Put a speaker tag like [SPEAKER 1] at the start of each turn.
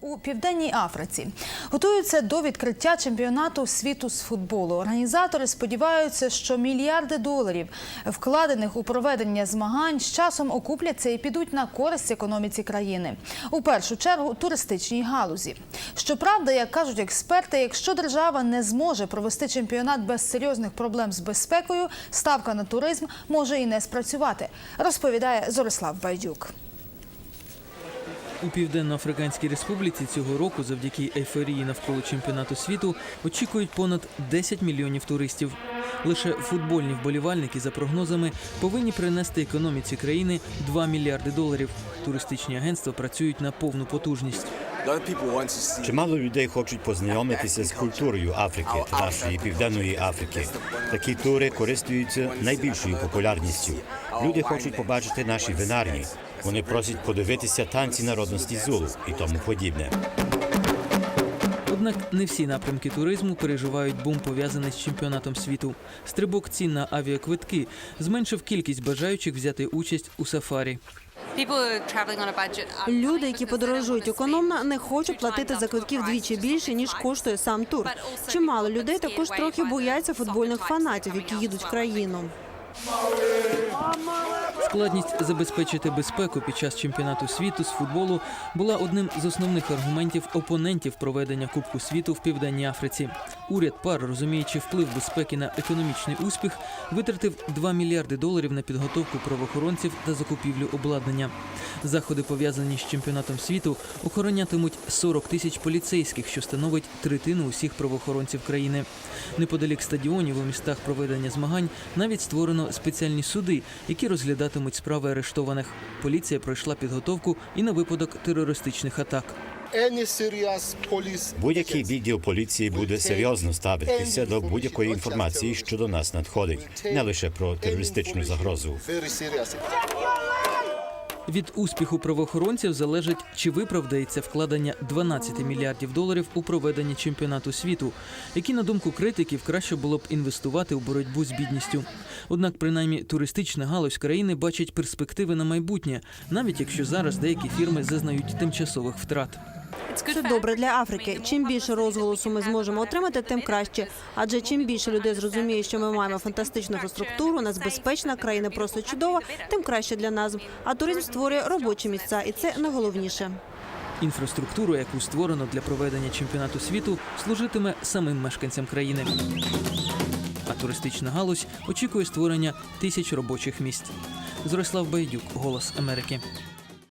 [SPEAKER 1] У південній Африці готуються до відкриття чемпіонату світу з футболу. Організатори сподіваються, що мільярди доларів, вкладених у проведення змагань, з часом окупляться і підуть на користь економіці країни. У першу чергу туристичній галузі. Щоправда, як кажуть експерти, якщо держава не зможе провести чемпіонат без серйозних проблем з безпекою, ставка на туризм може і не спрацювати, розповідає Зорислав Байдюк.
[SPEAKER 2] У Південно-Африканській Республіці цього року, завдяки ейфорії навколо чемпіонату світу, очікують понад 10 мільйонів туристів. Лише футбольні вболівальники, за прогнозами, повинні принести економіці країни 2 мільярди доларів. Туристичні агентства працюють на повну потужність.
[SPEAKER 3] Чимало людей хочуть познайомитися з культурою Африки нашої південної Африки. Такі тури користуються найбільшою популярністю. Люди хочуть побачити наші винарні. Вони просять подивитися танці народності Зулу і тому подібне.
[SPEAKER 2] Однак не всі напрямки туризму переживають бум пов'язаний з чемпіонатом світу. Стрибок цін на авіаквитки зменшив кількість бажаючих взяти участь у сафарі.
[SPEAKER 4] Люди, які подорожують економно, не хочуть платити за квитки вдвічі більше ніж коштує сам тур. Чимало людей також трохи бояться футбольних фанатів, які їдуть в країну.
[SPEAKER 2] Складність забезпечити безпеку під час чемпіонату світу з футболу була одним з основних аргументів опонентів проведення Кубку світу в Південній Африці. Уряд пар, розуміючи вплив безпеки на економічний успіх, витратив 2 мільярди доларів на підготовку правоохоронців та закупівлю обладнання. Заходи, пов'язані з чемпіонатом світу, охоронятимуть 40 тисяч поліцейських, що становить третину усіх правоохоронців країни. Неподалік стадіонів у містах проведення змагань навіть створено спеціальні суди, які розглядатимуть справи арештованих. Поліція пройшла підготовку і на випадок терористичних атак.
[SPEAKER 3] Будь-який відділ поліції буде серйозно ставитися до будь-якої інформації, що до нас надходить, не лише про терористичну загрозу.
[SPEAKER 2] Від успіху правоохоронців залежить, чи виправдається вкладення 12 мільярдів доларів у проведення чемпіонату світу, які, на думку критиків, краще було б інвестувати у боротьбу з бідністю. Однак, принаймні, туристична галузь країни бачить перспективи на майбутнє, навіть якщо зараз деякі фірми зазнають тимчасових втрат.
[SPEAKER 4] Це добре для Африки. Чим більше розголосу ми зможемо отримати, тим краще. Адже чим більше людей зрозуміє, що ми маємо фантастичну інфраструктуру, у нас безпечна країна просто чудова, тим краще для нас. А туризм створює робочі місця, і це найголовніше.
[SPEAKER 2] Інфраструктуру, яку створено для проведення чемпіонату світу, служитиме самим мешканцям країни. А туристична галузь очікує створення тисяч робочих місць. Зорислав Байдюк, Голос Америки.